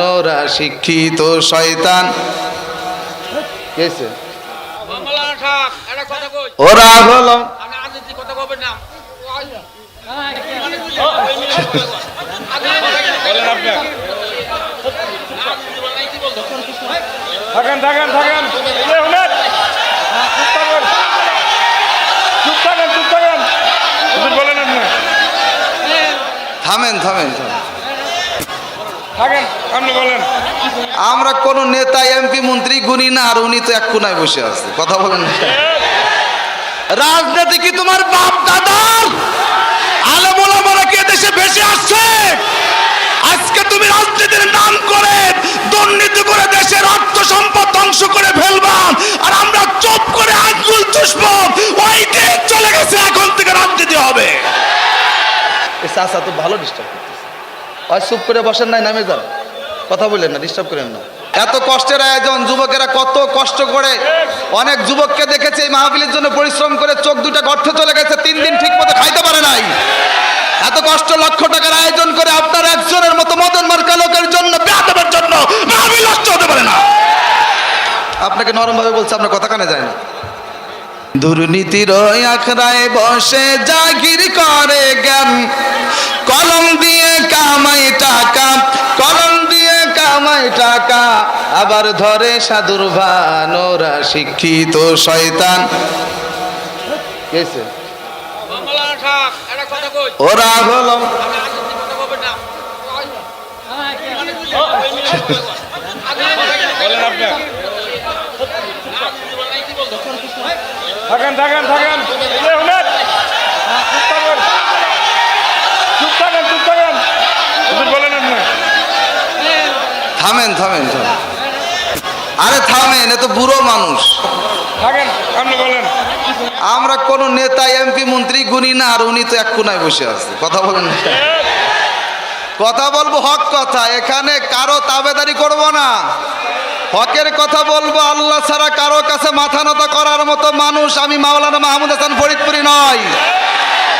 Nora শিক্ষিত শয়তান। ওরা হলো আপনি রাজনীতি কথা কবেন না। রাজনীতি বলে নাই, কি বলতো? থাকেন থাকেন থাকেন এই শুনেন চুপ থাকেন চুপ থাকেন চুপ থাকেন কিছু বলেন আপনি থামেন থামেন থামেন থাকেন আপনি বলেন আমরা কোন নেতা, এমপি, মন্ত্রী গুনি না, আর উনি তো এক কোনায় বসে আছে। কথা বলেন রাজনীতি কি তোমার বাপ দাদার? আলমোলামারা কে দেশে ভেসে আসছে? আজকে তুমি রাজনীতির নাম করে, দুর্নীতি করে দেশের অর্থ সম্পদ ধ্বংস করে ফেলবা, আর আমরা চুপ করে আঙ্গুল চুষব, ওই দিন চলে গেছে, এখন থেকে রাজনীতি হবে। চাষা তো ভালো ডিস্টার্ব করতেছে। চুপ করে বসেন নাই, নামে যান। কথা বললেন না ডিস্টার্ব করেন না। এত কষ্টের আয়োজন, যুবকেরা কত কষ্ট করে, অনেক যুবককে দেখেছে এই মাহফিলের জন্য পরিশ্রম করে চোখ দুটা গর্তে চলে গেছে, তিন দিন ঠিক মতো খাইতে পারে নাই। এত কষ্ট, লক্ষ টাকার আয়োজন করে আপনার একজনের মতো মদন মার্কা লোকের জন্য বেয়াদবের জন্য মাহফিল নষ্ট হতে পারে না। আপনাকে নরম ভাবে বলছে, আপনার কথা কানে যায় না। দুর্নীতির আখড়ায় বসে জাগির করে জ্ঞান। কলম দিয়ে কামাই টাকা, কলম কামাই টাকা আবার ধরে সাধুর ভান ওরা শিক্ষিত শয়তান। ওরা হলো। আপনি রাজনীতি কথা কবেন না। বলেন আপনি রাজনীতি বলে নাই, কি বলতো? থাকেন থাকেন থাকেন এই শুনেন চুপ থাকেন চুপ থাকেন চুপ থাকেন কিছু বলেন আপনি থামেন থামেন থামেন। আরে থামেন এ তো বুড়ো মানুষ। আমরা কোন নেতা এমপি মন্ত্রী গুনি না আর উনি তো এক কোনায় বসে আছে। কথা বলেন কথা বলব হক কথা এখানে কারও তাবেদারি করব না। হকের কথা বলব আল্লাহ ছাড়া কারও কাছে মাথা নত করার মতো মানুষ আমি মাওলানা মাহমুদ হাসান ফরিদপুরি নয়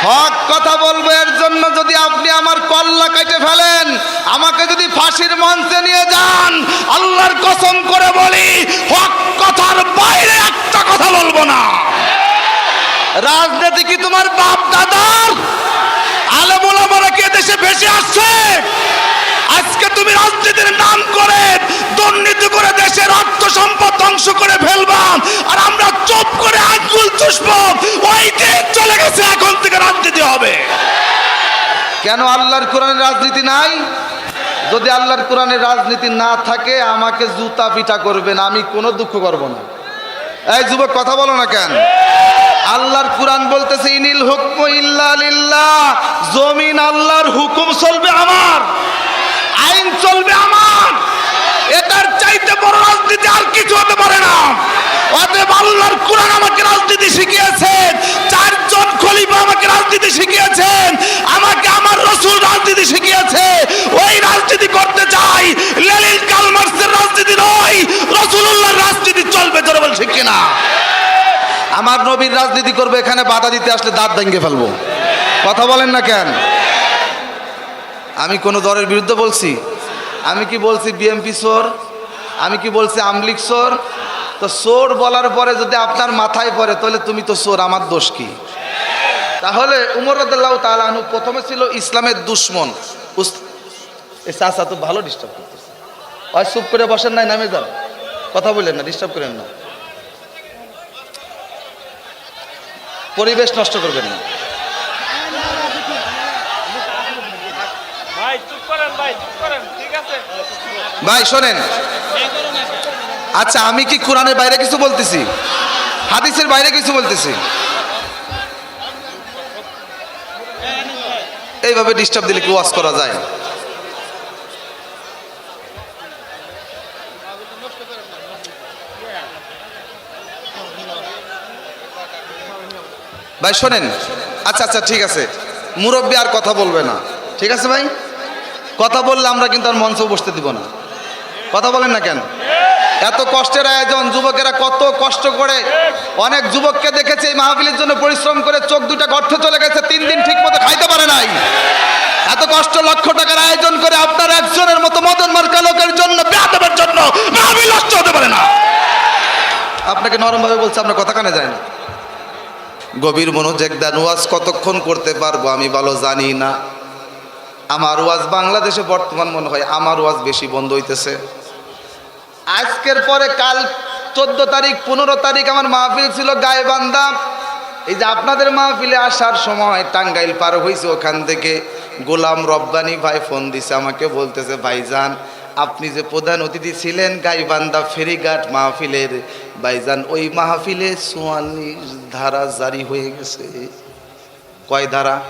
হক কথা বলব এর জন্য যদি আপনি আমার কল্লা কেটে ফেলেন আমাকে যদি ফাঁসির মঞ্চে নিয়ে যান। আল্লাহর কসম করে বলি, হক কথার বাইরে একটা কথা বলব না। রাজনীতি কি তোমার বাপ দাদার আলমোলামারা কে দেশে ভেসে আসছে? আজকে তুমি রাজনীতির নাম করে দুর্নীতি করে দেশের অর্থ সম্পদ ধ্বংস করে ফেলবা। আর আমরা চুপ করে আঙ্গুল চুষব। ওই দিন চলে গেছে, এখন থেকে রাজনীতি হবে। কেন আল্লাহর কোরআনের রাজনীতি নাই? যদি আল্লাহর কোরআনের রাজনীতি না থাকে, আমাকে জুতা পিটা করবেন, আমি কোনো দুঃখ করব না। এই যুবক, কথা বলো না কেন? আল্লাহর কোরআন বলতেছে, ইনিল হুকম ইল্লা জমিন আল্লাহর হুকুম চলবে আমার, আইন চলবে আমার। এটার চাইতে বড় রাজনীতি আর কিছু হতে পারে না। অতএব আল্লাহর কোরআন আমাকে রাজনীতি শিখিয়েছেন, চারজন খলিফা আমাকে রাজনীতি শিখিয়েছেন। আমাকে আমার রসুল রাজনীতি শিখিয়েছে ওই রাজনীতি করতে চাই লেলিন কালমার্সের রাজনীতি নয় রসুল্লাহর রাজনীতি চলবে জোরে বল শিখি না আমার নবীর রাজনীতি করবে, এখানে বাধা দিতে আসলে দাঁত ভেঙে ফেলব। কথা বলেন না কেন? আমি কোনো দলের বিরুদ্ধে বলছি। আমি কি বলছি বিএমপি সোর আমি কি বলছি আমলিক সোর তো সোর বলার পরে যদি আপনার মাথায় পড়ে, তাহলে তুমি তো সোর আমার দোষ কি? তাহলে উমর রদুল্লাহ তালাহনু প্রথমে ছিল ইসলামের দুশ্মন। চাচা তো ভালো ডিস্টার্ব করতেছে। চুপ করে বসেন নাই, নামে যান। কথা বললেন না ডিস্টার্ব করেন না। পরিবেশ নষ্ট করবেন না। ভাই শোনেন। আচ্ছা আমি কি কোরআনের বাইরে কিছু বলতেছি? হাদিসের বাইরে কিছু বলতেছি? এইভাবে ডিস্টার্ব দিলে কি ওয়াজ করা যায়? ভাই, শোনেন। আচ্ছা আচ্ছা ঠিক আছে। মুরব্বী আর কথা বলবে না। ঠিক আছে ভাই? কথা বললে আমরা কিন্তু আর মঞ্চে বসতে দিব না। কথা বলেন না কেন? এত কষ্টের আয়োজন, যুবকেরা কত কষ্ট করে অনেক যুবককে দেখেছে এই মাহফিলের জন্য পরিশ্রম করে চোখ দুটা গর্তে চলে গেছে, তিন দিন ঠিক মতো খাইতে পারে নাই। এত কষ্ট, লক্ষ টাকার আয়োজন করে আপনার একজনের মতো মদন মার্কা লোকের মাহফিল নষ্ট হতে পারে না। আপনাকে নরমভাবে বলছে, আপনার কথা কানে যায় না। গভীর মনোযোগ দেন, ওয়াজ কতক্ষণ করতে পারব আমি ভালো জানি না। আমার ওয়াজ বাংলাদেশে বর্তমান মনে হয় আমার ওয়াজ বেশি বন্ধ হইতেছে। আজকের পরে কাল চোদ্দ তারিখ, পনেরো তারিখ আমার মাহফিল ছিল গায়ে গায়েবান্ধা। এই যে আপনাদের মাহফিলে আসার সময় টাঙ্গাইল পার হয়েছে ওখান থেকে গোলাম রব্বানি ভাই ফোন দিছে, আমাকে বলতেছে, ভাইজান আপনি যে প্রধান অতিথি ছিলেন, গাইবান্ধা ফেরিঘাট মাহফিলের বাইজান, ওই মাহফিলে চুয়াল্লিশ ধারা জারি হয়ে গেছে। কয় ধারা?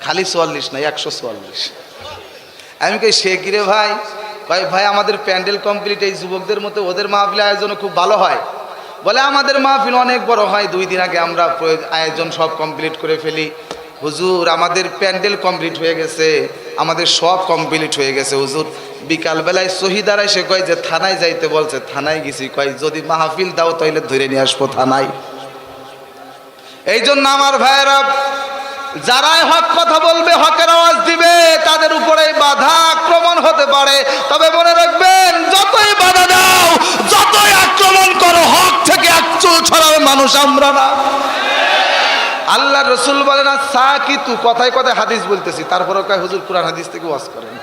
খালি চুয়াল্লিশ না, একশো চুয়াল্লিশ। আমি কই, সে কিরে ভাই? ভাই ভাই, আমাদের প্যান্ডেল কমপ্লিট, এই যুবকদের মতো ওদের মাহফিল আয়োজনও খুব ভালো হয়। বলে, আমাদের মাহফিল অনেক বড় হয়, দুই দিন আগে আমরা আয়োজন সব কমপ্লিট করে ফেলি। হুজুর, আমাদের প্যান্ডেল কমপ্লিট হয়ে গেছে, আমাদের সব কমপ্লিট হয়ে গেছে, হুজুর। বিকালবেলায় শহীদারাই সে কয় যে, থানায় যাইতে বলছে। থানায় গেছি। কয়, যদি মাহফিল দাও তাইলে ধরে নিয়ে আসব থানায়। এই জন্য আমার ভাইয়েরা, যারাই হক কথা বলবে, হকের আওয়াজ দিবে, তাদের উপরে বাধা আক্রমণ হতে পারে। তবে মনে রাখবেন, যতই বাধা দাও, যতই আক্রমণ করো, হক থেকে একচুল ছড়াবে মানুষ, আমরা না। আল্লাহ রসুল বলে না সা কিতু কথায় কথায় হাদিস বলতেছি। তারপরে কয়, হুজুর, কোরআন হাদিস থেকে ওয়াজ করেন।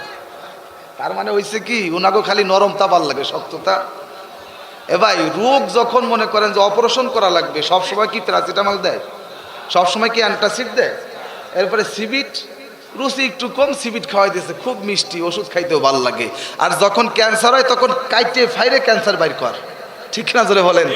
তার মানে হয়েছে কি ওনাকে খালি নরম তাপাল লাগে, শক্ততা। এ ভাই, রোগ যখন মনে করেন যে অপারেশন করা লাগবে সব সময় কি প্যারাসিটামল দেয়? সব সময় কি অ্যান্টাসিড দেয়? এরপরে সিবিট, রুচি একটু কম, সিবিট খাওয়াই দিয়েছে খুব মিষ্টি, ওষুধ খাইতেও ভালো লাগে। আর যখন ক্যান্সার হয়, তখন কাইটে ফাইরে ক্যান্সার বাইর কর। ঠিক না জোরে বলেন।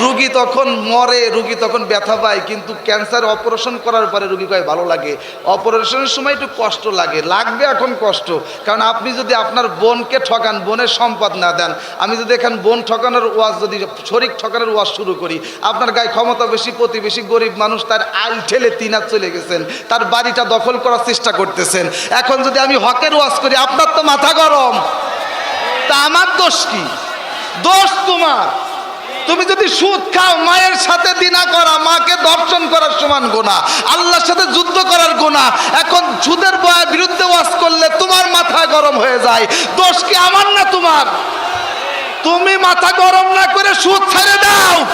রুগী তখন মরে, রুগী তখন ব্যথা পায়, কিন্তু ক্যান্সার অপারেশন করার পরে রুগী কয়, ভালো লাগে। অপারেশনের সময় একটু কষ্ট লাগে, লাগবে এখন কষ্ট। কারণ আপনি যদি আপনার বোনকে ঠকান, বোনের সম্পদ না দেন, আমি যদি এখান বোন ঠকানোর ওয়াজ যদি শরিক ঠকানোর ওয়াজ শুরু করি, আপনার গায়ে ক্ষমতা বেশি, প্রতিবেশী গরিব মানুষ তার আল ঠেলে তিনার চলে গেছেন, তার বাড়িটা দখল করার চেষ্টা করতেছেন। এখন যদি আমি হকের ওয়াজ করি, আপনার তো মাথা গরম। তা আমার দোষ কি? দোষ তোমার। তুমি যদি সুদ খাও, মায়ের সাথে দিনা করা, মাকে দর্শন করার সমান গোনা আল্লাহর সাথে যুদ্ধ করার গোনা এখন সুদের বয়ের বিরুদ্ধে ওয়াজ করলে তোমার মাথা গরম হয়ে যায়। দোষ কি আমার না তোমার? তুমি মাথা গরম না করে সুদ ছেড়ে দাও।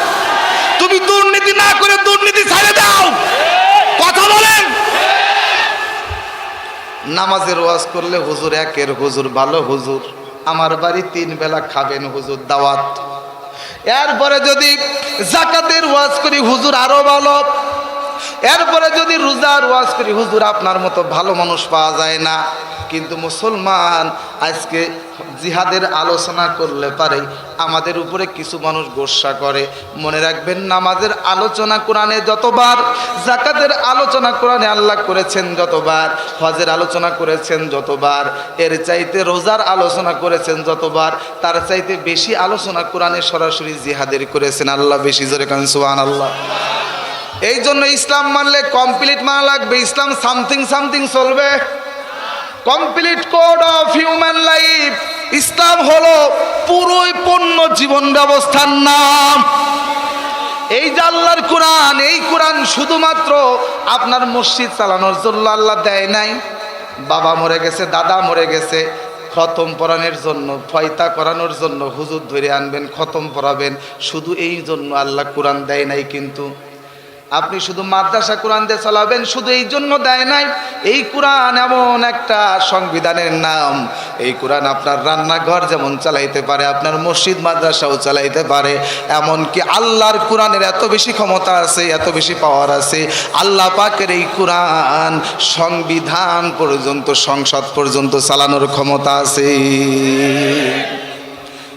তুমি দুর্নীতি না করে দুর্নীতি ছেড়ে দাও। কথা বলেন। নামাজের ওয়াজ করলে হুজুর একের হুজুর, ভালো হুজুর। আমার বাড়ি তিন বেলা খাবেন হুজুর দাওয়াত। এরপরে যদি জাকাতের ওয়াজ করি, হুজুর আরও ভালো। এরপরে যদি রোজার ওয়াজ করি, হুজুর আপনার মতো ভালো মানুষ পাওয়া যায় না। কিন্তু মুসলমান আজকে জিহাদের আলোচনা করলে পারে, আমাদের উপরে কিছু মানুষ গোসা করে। মনে রাখবেন, নামাজের আলোচনা কোরআনে যতবার, জাকাতের আলোচনা কোরআনে আল্লাহ করেছেন যতবার, হজের আলোচনা করেছেন যতবার, এর চাইতে রোজার আলোচনা করেছেন যতবার, তার চাইতে বেশি আলোচনা কোরআনে সরাসরি জিহাদের করেছেন। আল্লাহ বেশি জোরে কান সুবহান আল্লাহ এই জন্য ইসলাম মানলে কমপ্লিট মানা লাগবে। ইসলাম সামথিং সামথিং চলবে। Complete code of human life Islam হলো পুরোই পূর্ণ জীবন ব্যবস্থার নাম। এই যে আল্লাহর কোরআন, এই কোরআন শুধুমাত্র আপনার মসজিদ চালানোর জন্য আল্লাহ দেয় নাই। বাবা মরে গেছে, দাদা মরে গেছে, খতম পড়ানোর জন্য ফয়তা করানোর জন্য হুজুর ধরে আনবেন, খতম পড়াবেন শুধু এই জন্য আল্লাহ কোরআন দেয় নাই কিন্তু আপনি শুধু মাদ্রাসা কোরআন দিয়ে চালাবেন, শুধু এই জন্য দেয় নাই। এই কোরআন এমন একটা সংবিধানের নাম। এই কোরআন আপনার রান্নাঘর যেমন চালাইতে পারে, আপনার মসজিদ, মাদ্রাসাও চালাইতে পারে। এমনকি আল্লাহর কোরআনের এত বেশি ক্ষমতা আছে, এত বেশি পাওয়ার আছে। আল্লাহ পাকের এই কোরআন সংবিধান পর্যন্ত, সংসদ পর্যন্ত চালানোর ক্ষমতা আছে।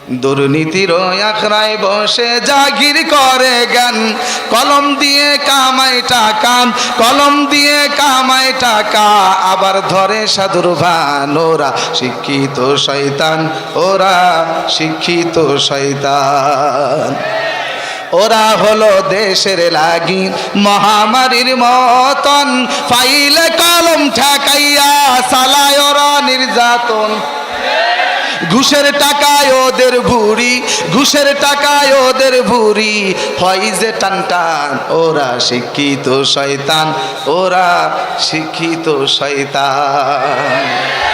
দুর্নীতির আখড়ায় বসে জাগির করে জ্ঞান। কলম দিয়ে কামাই টাকা, কলম দিয়ে কামাই টাকা, আবার ধরে সাধুর ভান। ওরা শিক্ষিত শয়তান, ওরা শিক্ষিত শয়তান। ওরা হলো দেশের লাগি মহামারীর মতন। ফাইলে কলম ঠেকাইয়া সালায় ওরা নির্যাতন। ঘুষের টাকায় ওদের ভুরি ঘুষের টাকায় ওদের ভুরি হয় যে টান টান, ওরা শিক্ষিত শয়তান, ওরা শিক্ষিত শয়তান।